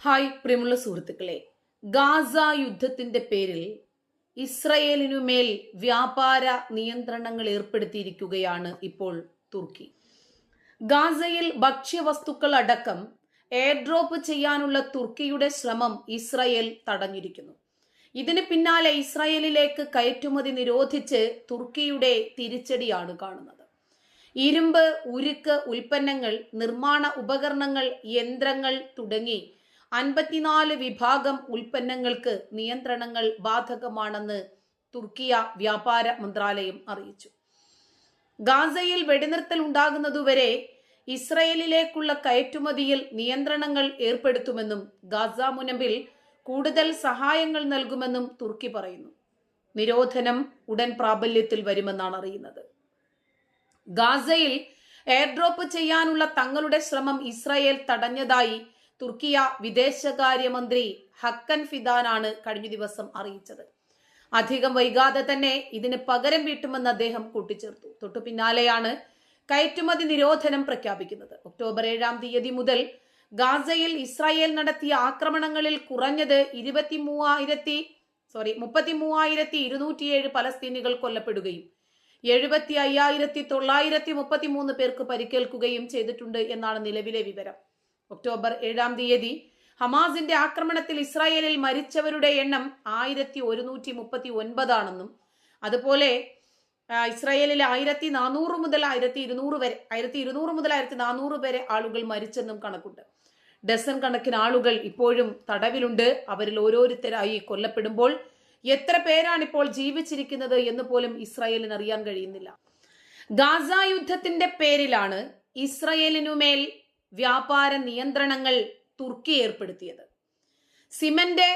Hi പ്രിയമുള്ള സുഹൃത്തുക്കളെ. Gaza യുദ്ധത്തിന്റെ പേരിൽ ഇസ്രയേലിനുമേൽ വ്യാപാര നിയന്ത്രണങ്ങൾ ഏർപ്പെടുത്തിയിരിക്കുകയാണ് ഇപ്പോൾ തുർക്കി. ഗാസയിൽ ഭക്ഷ്യവസ്തുക്കൾ അടക്കം എയർഡ്രോപ്പ് ചെയ്യാനുള്ള തുർക്കിയുടെ ശ്രമം ഇസ്രയേൽ തടഞ്ഞിരിക്കുന്നു. ഇതിന് പിന്നാലെ ഇസ്രയേലിലേക്ക് കയറ്റുമതി നിരോധിച്ച് തുർക്കിയുടെ തിരിച്ചടിയാണ് കാണുന്നത്. ഇരുമ്പ് ഉരുക്ക് ഉൽപ്പന്നങ്ങൾ നിർമ്മാണ ഉപകരണങ്ങൾ യന്ത്രങ്ങൾ തുടങ്ങി അൻപത്തിനാല് വിഭാഗം ഉൽപ്പന്നങ്ങൾക്ക് നിയന്ത്രണങ്ങൾ ബാധകമാണെന്ന് തുർക്കിയ വ്യാപാര മന്ത്രാലയം അറിയിച്ചു. ഗാസയിൽ വെടിനിർത്തൽ ഉണ്ടാകുന്നതുവരെ ഇസ്രയേലിലേക്കുള്ള കയറ്റുമതിയിൽ നിയന്ത്രണങ്ങൾ ഏർപ്പെടുത്തുമെന്നും ഗാസ മുനമ്പിൽ കൂടുതൽ സഹായങ്ങൾ നൽകുമെന്നും തുർക്കി പറയുന്നു. നിരോധനം ഉടൻ പ്രാബല്യത്തിൽ വരുമെന്നാണ് അറിയുന്നത്. ഗാസയിൽ എയർഡ്രോപ്പ് ചെയ്യാനുള്ള തങ്ങളുടെ ശ്രമം ഇസ്രായേൽ തടഞ്ഞതായി തുർക്കിയ വിദേശകാര്യമന്ത്രി ഹക്കൻ ഫിദാനാണ് കഴിഞ്ഞ ദിവസം അറിയിച്ചത്. അധികം വൈകാതെ തന്നെ ഇതിന് പകരം വീട്ടുമെന്ന് അദ്ദേഹം കൂട്ടിച്ചേർത്തു. തൊട്ടു പിന്നാലെയാണ് കയറ്റുമതി നിരോധനം പ്രഖ്യാപിക്കുന്നത്. ഒക്ടോബർ ഏഴാം തീയതി മുതൽ ഗാസയിൽ ഇസ്രായേൽ നടത്തിയ ആക്രമണങ്ങളിൽ കുറഞ്ഞത് ഇരുപത്തി മൂവായിരത്തി സോറി മുപ്പത്തി മൂവായിരത്തി ഇരുന്നൂറ്റിയേഴ് പലസ്തീനികൾ കൊല്ലപ്പെടുകയും എഴുപത്തി അയ്യായിരത്തി തൊള്ളായിരത്തി മുപ്പത്തി മൂന്ന് പേർക്ക് പരിക്കേൽക്കുകയും ചെയ്തിട്ടുണ്ട് എന്നാണ് നിലവിലെ വിവരം. ഒക്ടോബർ ഏഴാം തീയതി ഹമാസിന്റെ ആക്രമണത്തിൽ ഇസ്രായേലിൽ മരിച്ചവരുടെ എണ്ണം ആയിരത്തി ഒരുന്നൂറ്റി മുപ്പത്തി ഒൻപതാണെന്നും അതുപോലെ ഇസ്രായേലിൽ ആയിരത്തി നാനൂറ് മുതൽ ആയിരത്തി ഇരുന്നൂറ് വരെ ആയിരത്തി ഇരുന്നൂറ് മുതൽ ആയിരത്തി നാനൂറ് വരെ ആളുകൾ മരിച്ചെന്നും കണക്കുണ്ട്. ഡസൻ കണക്കിന് ആളുകൾ ഇപ്പോഴും തടവിലുണ്ട്. അവരിൽ ഓരോരുത്തരായി കൊല്ലപ്പെടുമ്പോൾ എത്ര പേരാണ് ഇപ്പോൾ ജീവിച്ചിരിക്കുന്നത് എന്ന് പോലും ഇസ്രായേലിന് അറിയാൻ കഴിയുന്നില്ല. ഗാസ യുദ്ധത്തിന്റെ പേരിലാണ് ഇസ്രയേലിനുമേൽ വ്യാപാര നിയന്ത്രണങ്ങൾ തുർക്കി ഏർപ്പെടുത്തിയത്. സിമന്റ്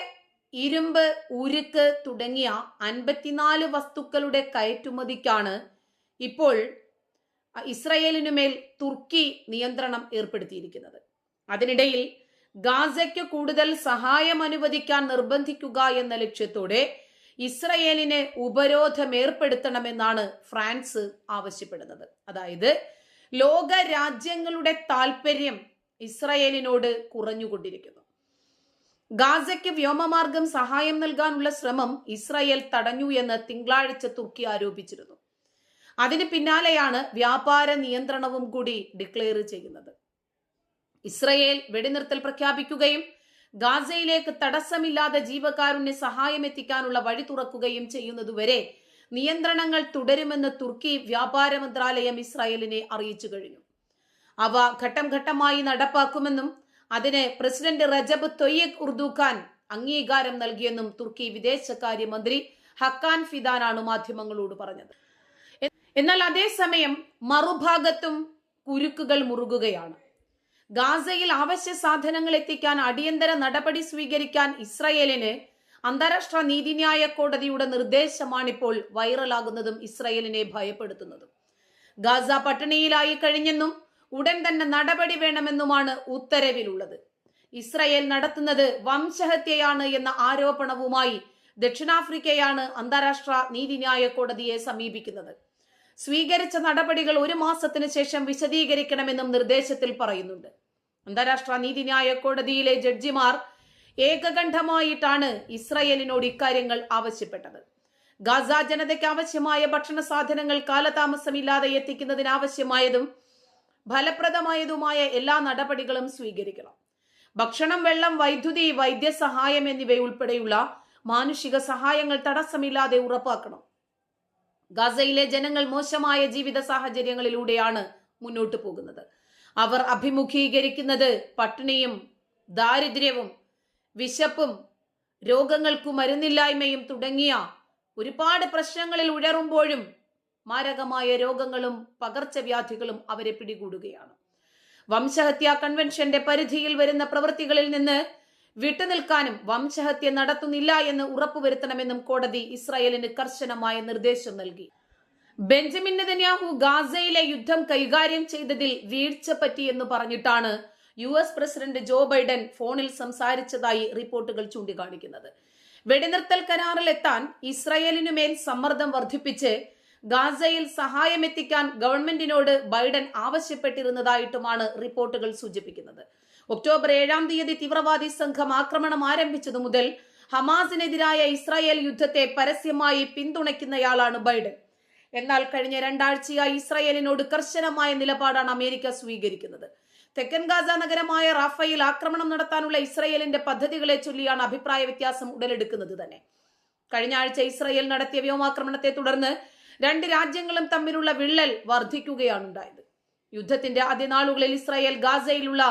ഇരുമ്പ് ഉരുക്ക് തുടങ്ങിയ അൻപത്തിനാല് വസ്തുക്കളുടെ കയറ്റുമതിക്കാണ് ഇപ്പോൾ ഇസ്രയേലിനുമേൽ തുർക്കി നിയന്ത്രണം ഏർപ്പെടുത്തിയിരിക്കുന്നത്. അതിനിടയിൽ ഗാസയ്ക്ക് കൂടുതൽ സഹായം അനുവദിക്കാൻ നിർബന്ധിക്കുക എന്ന ലക്ഷ്യത്തോടെ ഇസ്രയേലിന് ഉപരോധം ഏർപ്പെടുത്തണമെന്നാണ് ഫ്രാൻസ് ആവശ്യപ്പെടുന്നത്. അതായത് ലോക രാജ്യങ്ങളുടെ താൽപര്യം ഇസ്രയേലിനോട് കുറഞ്ഞുകൊണ്ടിരിക്കുന്നു. ഗാസയ്ക്ക് വ്യോമമാർഗം സഹായം നൽകാനുള്ള ശ്രമം ഇസ്രയേൽ തടഞ്ഞു എന്ന് തിങ്കളാഴ്ച തുർക്കി ആരോപിച്ചിരുന്നു. അതിന് പിന്നാലെയാണ് വ്യാപാര നിയന്ത്രണവും കൂടി ഡിക്ലെയർ ചെയ്യുന്നത്. ഇസ്രയേൽ വെടിനിർത്തൽ പ്രഖ്യാപിക്കുകയും ഗാസയിലേക്ക് തടസ്സമില്ലാതെ ജീവകാരുണ്യ സഹായം എത്തിക്കാനുള്ള വഴി തുറക്കുകയും ചെയ്യുന്നതുവരെ നിയന്ത്രണങ്ങൾ തുടരുമെന്ന് തുർക്കി വ്യാപാര മന്ത്രാലയം ഇസ്രായേലിനെ അറിയിച്ചു കഴിഞ്ഞു. അവ ഘട്ടം ഘട്ടമായി നടപ്പാക്കുമെന്നും അതിന് president Recep Tayyip Erdogan അംഗീകാരം നൽകിയെന്നും തുർക്കി വിദേശകാര്യമന്ത്രി ഹക്കാൻ ഫിദാനാണ് മാധ്യമങ്ങളോട് പറഞ്ഞത്. എന്നാൽ അതേസമയം മറുഭാഗത്തും കുരുക്കുകൾ മുറുകുകയാണ്. ഗാസയിൽ അവശ്യ സാധനങ്ങൾ എത്തിക്കാൻ അടിയന്തര നടപടി സ്വീകരിക്കാൻ ഇസ്രയേലിന് അന്താരാഷ്ട്ര നീതിന്യായ കോടതിയുടെ നിർദ്ദേശമാണിപ്പോൾ വൈറലാകുന്നതും ഇസ്രയേലിനെ ഭയപ്പെടുത്തുന്നതും. ഗാസ പട്ടിണിയിലായി കഴിഞ്ഞെന്നും ഉടൻ തന്നെ നടപടി വേണമെന്നുമാണ് ഉത്തരവിലുള്ളത്. ഇസ്രയേൽ നടത്തുന്നത് വംശഹത്യയാണ് എന്ന ആരോപണവുമായി ദക്ഷിണാഫ്രിക്കയാണ് അന്താരാഷ്ട്ര നീതിന്യായ കോടതിയെ സമീപിക്കുന്നത്. സ്വീകരിച്ച നടപടികൾ ഒരു മാസത്തിന് ശേഷം വിശദീകരിക്കണമെന്നും നിർദ്ദേശത്തിൽ പറയുന്നുണ്ട്. അന്താരാഷ്ട്ര നീതിന്യായ കോടതിയിലെ ജഡ്ജിമാർ ഏകകണ്ഠമായിട്ടാണ് ഇസ്രയേലിനോട് ഇക്കാര്യങ്ങൾ ആവശ്യപ്പെട്ടത്. ഗാസ ജനതയ്ക്ക് ആവശ്യമായ ഭക്ഷണ സാധനങ്ങൾ കാലതാമസമില്ലാതെ എത്തിക്കുന്നതിനാവശ്യമായതും ഫലപ്രദമായതുമായ എല്ലാ നടപടികളും സ്വീകരിക്കണം. ഭക്ഷണം വെള്ളം വൈദ്യുതി വൈദ്യസഹായം എന്നിവയുൾപ്പെടെയുള്ള മാനുഷിക സഹായങ്ങൾ തടസ്സമില്ലാതെ ഉറപ്പാക്കണം. ഗാസയിലെ ജനങ്ങൾ മോശമായ ജീവിത സാഹചര്യങ്ങളിലൂടെയാണ് മുന്നോട്ട് പോകുന്നത്. അവർ അഭിമുഖീകരിക്കുന്നത് പട്ടിണിയും ദാരിദ്ര്യവും വിശപ്പും രോഗങ്ങൾക്കു മരുന്നില്ലായ്മയും തുടങ്ങിയ ഒരുപാട് പ്രശ്നങ്ങളിൽ ഉഴറുമ്പോഴും മാരകമായ രോഗങ്ങളും പകർച്ചവ്യാധികളും അവരെ പിടികൂടുകയാണ്. വംശഹത്യാ കൺവെൻഷന്റെ പരിധിയിൽ വരുന്ന പ്രവൃത്തികളിൽ നിന്ന് വിട്ടുനിൽക്കാനും വംശഹത്യ നടത്തുന്നില്ല എന്ന് ഉറപ്പുവരുത്തണമെന്നും കോടതി ഇസ്രായേലിന് കർശനമായ നിർദ്ദേശം നൽകി. ബെഞ്ചമിൻ നെതന്യാഹു ഗാസയിലെ യുദ്ധം കൈകാര്യം ചെയ്തതിൽ വീഴ്ച പറ്റിയെന്ന് പറഞ്ഞിട്ടാണ് U S president Joe Biden ഫോണിൽ സംസാരിച്ചതായി റിപ്പോർട്ടുകൾ ചൂണ്ടിക്കാണിക്കുന്നത്. വെടിനിർത്തൽ കരാറിൽ എത്താൻ ഇസ്രായേലിനുമേൽ സമ്മർദ്ദം വർദ്ധിപ്പിച്ച് ഗാസയിൽ സഹായമെത്തിക്കാൻ ഗവൺമെന്റിനോട് ബൈഡൻ ആവശ്യപ്പെട്ടിരുന്നതായിട്ടുമാണ് റിപ്പോർട്ടുകൾ സൂചിപ്പിക്കുന്നത്. ഒക്ടോബർ ഏഴാം തീയതി തീവ്രവാദി സംഘം ആക്രമണം ആരംഭിച്ചതു മുതൽ ഹമാസിനെതിരായ ഇസ്രായേൽ യുദ്ധത്തെ പരസ്യമായി പിന്തുണയ്ക്കുന്നയാളാണ് ബൈഡൻ. എന്നാൽ കഴിഞ്ഞ രണ്ടാഴ്ചയായി ഇസ്രായേലിനോട് കർശനമായ നിലപാടാണ് അമേരിക്ക സ്വീകരിക്കുന്നത്. തെക്കൻ ഗാസ നഗരമായ റാഫയിൽ ആക്രമണം നടത്താനുള്ള ഇസ്രയേലിന്റെ പദ്ധതികളെ ചൊല്ലിയാണ് അഭിപ്രായ വ്യത്യാസം ഉടലെടുക്കുന്നത് തന്നെ. കഴിഞ്ഞ ആഴ്ച ഇസ്രയേൽ നടത്തിയ വ്യോമാക്രമണത്തെ തുടർന്ന് രണ്ട് രാജ്യങ്ങളും തമ്മിലുള്ള വിള്ളൽ വർദ്ധിക്കുകയാണ് ഉണ്ടായത്. യുദ്ധത്തിന്റെ ആദ്യ നാളുകളിൽ ഇസ്രായേൽ ഗാസയിലുള്ള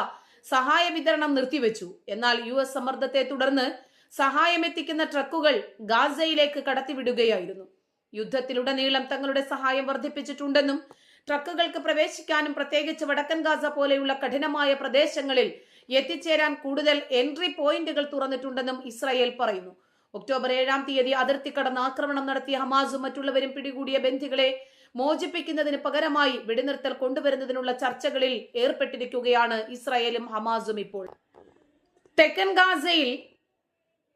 സഹായ വിതരണം നിർത്തിവെച്ചു. എന്നാൽ യു എസ് സമ്മർദ്ദത്തെ തുടർന്ന് സഹായം എത്തിക്കുന്ന ട്രക്കുകൾ ഗാസയിലേക്ക് കടത്തിവിടുകയായിരുന്നു. യുദ്ധത്തിലുടനീളം തങ്ങളുടെ സഹായം വർദ്ധിപ്പിച്ചിട്ടുണ്ടെന്നും ട്രക്കുകൾക്ക് പ്രവേശിക്കാനും പ്രത്യേകിച്ച് വടക്കൻ ഗാസ പോലെയുള്ള കഠിനമായ പ്രദേശങ്ങളിൽ എത്തിച്ചേരാൻ കൂടുതൽ എൻട്രി പോയിന്റുകൾ തുറന്നിട്ടുണ്ടെന്നും ഇസ്രായേൽ പറയുന്നു. ഒക്ടോബർ ഏഴാം തീയതി അതിർത്തി കടന്ന് ആക്രമണം നടത്തിയ ഹമാസും മറ്റുള്ളവരും പിടികൂടിയ ബന്ധികളെ മോചിപ്പിക്കുന്നതിന് പകരമായി വെടിനിർത്തൽ കൊണ്ടുവരുന്നതിനുള്ള ചർച്ചകളിൽ ഏർപ്പെട്ടിരിക്കുകയാണ് ഇസ്രായേലും ഹമാസും ഇപ്പോൾ. തെക്കൻ ഗാസയിൽ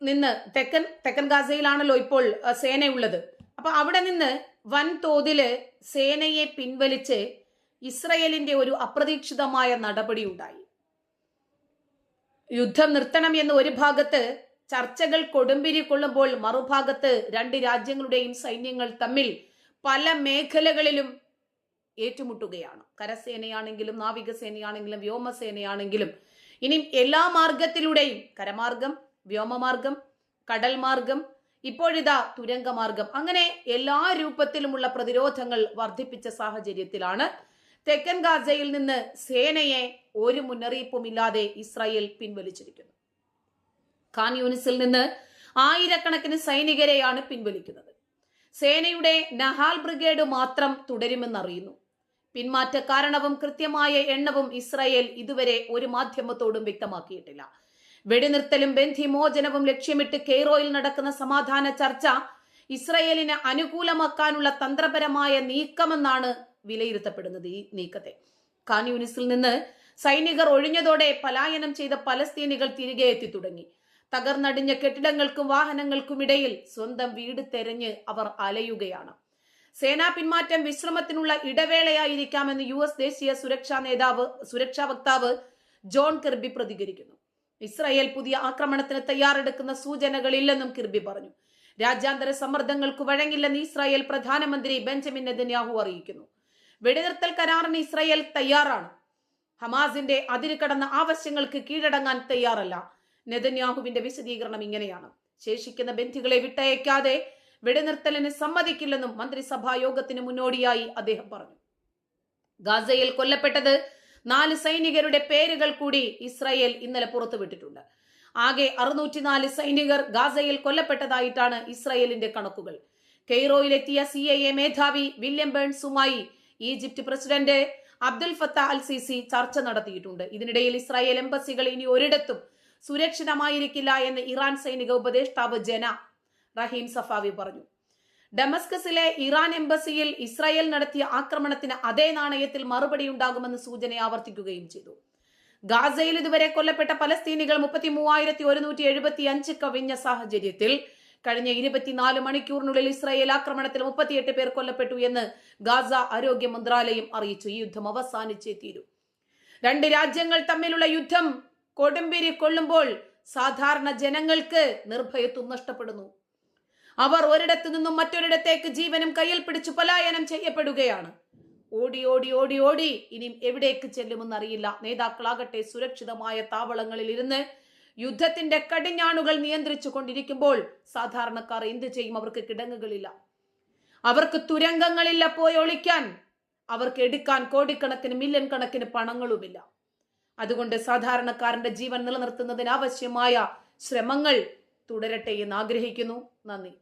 നിന്ന് തെക്കൻ തെക്കൻ ഗാസയിലാണല്ലോ ഇപ്പോൾ സേനയുള്ളത്. അപ്പൊ അവിടെ നിന്ന് വൻതോതിൽ സേനയെ പിൻവലിച്ച് ഇസ്രയേലിന്റെ ഒരു അപ്രതീക്ഷിതമായ നടപടി ഉണ്ടായി യുദ്ധം നിർത്തണം എന്ന് ഒരു ഭാഗത്ത് ചർച്ചകൾ കൊടുമ്പിരി കൊള്ളുമ്പോൾ മറുഭാഗത്ത് രണ്ട് രാജ്യങ്ങളുടെയും സൈന്യങ്ങൾ തമ്മിൽ പല മേഖലകളിലും ഏറ്റുമുട്ടുകയാണ്. കരസേനയാണെങ്കിലും നാവികസേനയാണെങ്കിലും വ്യോമസേനയാണെങ്കിലും ഇനി എല്ലാ മാർഗത്തിലൂടെയും കരമാർഗം വ്യോമമാർഗം കടൽ മാർഗം ഇപ്പോഴിതാ തുരങ്കമാർഗം. അങ്ങനെ എല്ലാ രൂപത്തിലുമുള്ള പ്രതിരോധങ്ങൾ വർദ്ധിപ്പിച്ച സാഹചര്യത്തിലാണ് തെക്കൻ ഗാസയിൽ നിന്ന് സേനയെ ഒരു മുന്നറിയിപ്പുമില്ലാതെ ഇസ്രായേൽ പിൻവലിച്ചിരിക്കുന്നു. ഖാൻ യൂണിസിൽ നിന്ന് ആയിരക്കണക്കിന് സൈനികരെയാണ് പിൻവലിക്കുന്നത്. സേനയുടെ നഹാൽ ബ്രിഗേഡ് മാത്രം തുടരുമെന്നറിയുന്നു. പിന്മാറ്റ കാരണവും കൃത്യമായ എണ്ണവും ഇസ്രായേൽ ഇതുവരെ ഒരു മാധ്യമത്തോടും വ്യക്തമാക്കിയിട്ടില്ല. വെടിനിർത്തലും ബന്ധിമോചനവും ലക്ഷ്യമിട്ട് കെയ്റോയിൽ നടക്കുന്ന സമാധാന ചർച്ച ഇസ്രയേലിന് അനുകൂലമാക്കാനുള്ള തന്ത്രപരമായ നീക്കമെന്നാണ് വിലയിരുത്തപ്പെടുന്നത് ഈ നീക്കത്തെ. ഖാൻ നിന്ന് സൈനികർ ഒഴിഞ്ഞതോടെ പലായനം ചെയ്ത പലസ്തീനികൾ തിരികെ എത്തി തുടങ്ങി. തകർന്നടിഞ്ഞ കെട്ടിടങ്ങൾക്കും വാഹനങ്ങൾക്കും ഇടയിൽ സ്വന്തം വീട് തെരഞ്ഞ് അവർ അലയുകയാണ്. സേനാ പിന്മാറ്റം വിശ്രമത്തിനുള്ള ഇടവേളയായിരിക്കാമെന്ന് യു എസ് ദേശീയ സുരക്ഷാ നേതാവ് സുരക്ഷാ വക്താവ് ജോൺ കെർബി പ്രതികരിക്കുന്നു. ഇസ്രായേൽ പുതിയ ആക്രമണത്തിന് തയ്യാറെടുക്കുന്ന സൂചനകളില്ലെന്നും കിർബി പറഞ്ഞു. രാജ്യാന്തര സമ്മർദ്ദങ്ങൾക്ക് വഴങ്ങില്ലെന്ന് ഇസ്രായേൽ പ്രധാനമന്ത്രി ബെഞ്ചമിൻ നെതന്യാഹു അറിയിക്കുന്നു. വെടിനിർത്തൽ കരാറിന് ഇസ്രായേൽ തയ്യാറാണ്. ഹമാസിന്റെ അതിരുകടന്ന ആവശ്യങ്ങൾക്ക് കീഴടങ്ങാൻ തയ്യാറല്ല. നെതന്യാഹുവിന്റെ വിശദീകരണം ഇങ്ങനെയാണ്. ശേഷിക്കുന്ന ബന്ധികളെ വിട്ടയക്കാതെ വെടിനിർത്തലിന് സമ്മതിക്കില്ലെന്നും മന്ത്രിസഭാ യോഗത്തിന് മുന്നോടിയായി അദ്ദേഹം പറഞ്ഞു. ഗാസയിൽ കൊല്ലപ്പെട്ടത് നാല് സൈനികരുടെ പേരുകൾ കൂടി ഇസ്രായേൽ ഇന്നലെ പുറത്തുവിട്ടിട്ടുണ്ട്. ആകെ അറുന്നൂറ്റിനാല് സൈനികർ ഗാസയിൽ കൊല്ലപ്പെട്ടതായിട്ടാണ് ഇസ്രായേലിന്റെ കണക്കുകൾ. കെയ്റോയിലെത്തിയ സി ഐ എ മേധാവി William ബേൺസുമായി Egypt president Abdel Fattah al Sisi ചർച്ച നടത്തിയിട്ടുണ്ട്. ഇതിനിടയിൽ ഇസ്രായേൽ എംബസികൾ ഇനി ഒരിടത്തും സുരക്ഷിതമായിരിക്കില്ല എന്ന് ഇറാൻ സൈനിക ഉപദേഷ്ടാവ് ജന റഹീം സഫാവി പറഞ്ഞു. ഡമസ്കസിലെ ഇറാൻ എംബസിയിൽ ഇസ്രായേൽ നടത്തിയ ആക്രമണത്തിന് അതേ നാണയത്തിൽ മറുപടി ഉണ്ടാകുമെന്ന് സൂചന ആവർത്തിക്കുകയും ചെയ്തു. ഗാസയിൽ ഇതുവരെ കൊല്ലപ്പെട്ട പലസ്തീനികൾ മുപ്പത്തി മൂവായിരത്തി ഒരുന്നൂറ്റി എഴുപത്തി അഞ്ച് കവിഞ്ഞ സാഹചര്യത്തിൽ കഴിഞ്ഞ ഇരുപത്തിനാല് മണിക്കൂറിനുള്ളിൽ ഇസ്രായേൽ ആക്രമണത്തിൽ മുപ്പത്തിയെട്ട് പേർ കൊല്ലപ്പെട്ടു എന്ന് ഗാസ ആരോഗ്യ മന്ത്രാലയം അറിയിച്ചു. ഈ യുദ്ധം അവസാനിച്ചേ തീരൂ. രണ്ട് രാജ്യങ്ങൾ തമ്മിലുള്ള യുദ്ധം കൊടുമ്പിരി കൊള്ളുമ്പോൾ സാധാരണ ജനങ്ങൾക്ക് നിർഭയത്വം നഷ്ടപ്പെടുന്നു. അവർ ഒരിടത്തു നിന്നും മറ്റൊരിടത്തേക്ക് ജീവനും കയ്യിൽ പിടിച്ചു പലായനം ചെയ്യപ്പെടുകയാണ്. ഓടി ഓടി ഓടി ഓടി. ഇനി എവിടേക്ക് ചെല്ലുമെന്നറിയില്ല. നേതാക്കളാകട്ടെ സുരക്ഷിതമായ താവളങ്ങളിൽ ഇരുന്ന് യുദ്ധത്തിന്റെ കടിഞ്ഞാണുകൾ നിയന്ത്രിച്ചു കൊണ്ടിരിക്കുമ്പോൾ സാധാരണക്കാർ എന്ത് ചെയ്യും? അവർക്ക് കിടങ്ങുകളില്ല. അവർക്ക് തുരങ്കങ്ങളില്ല പോയി ഒളിക്കാൻ. അവർക്ക് എടുക്കാൻ കോടിക്കണക്കിന് മില്യൺ കണക്കിന് പണങ്ങളുമില്ല. അതുകൊണ്ട് സാധാരണക്കാരന്റെ ജീവൻ നിലനിർത്തുന്നതിന് ആവശ്യമായ ശ്രമങ്ങൾ തുടരട്ടെ എന്ന് ആഗ്രഹിക്കുന്നു. നന്ദി.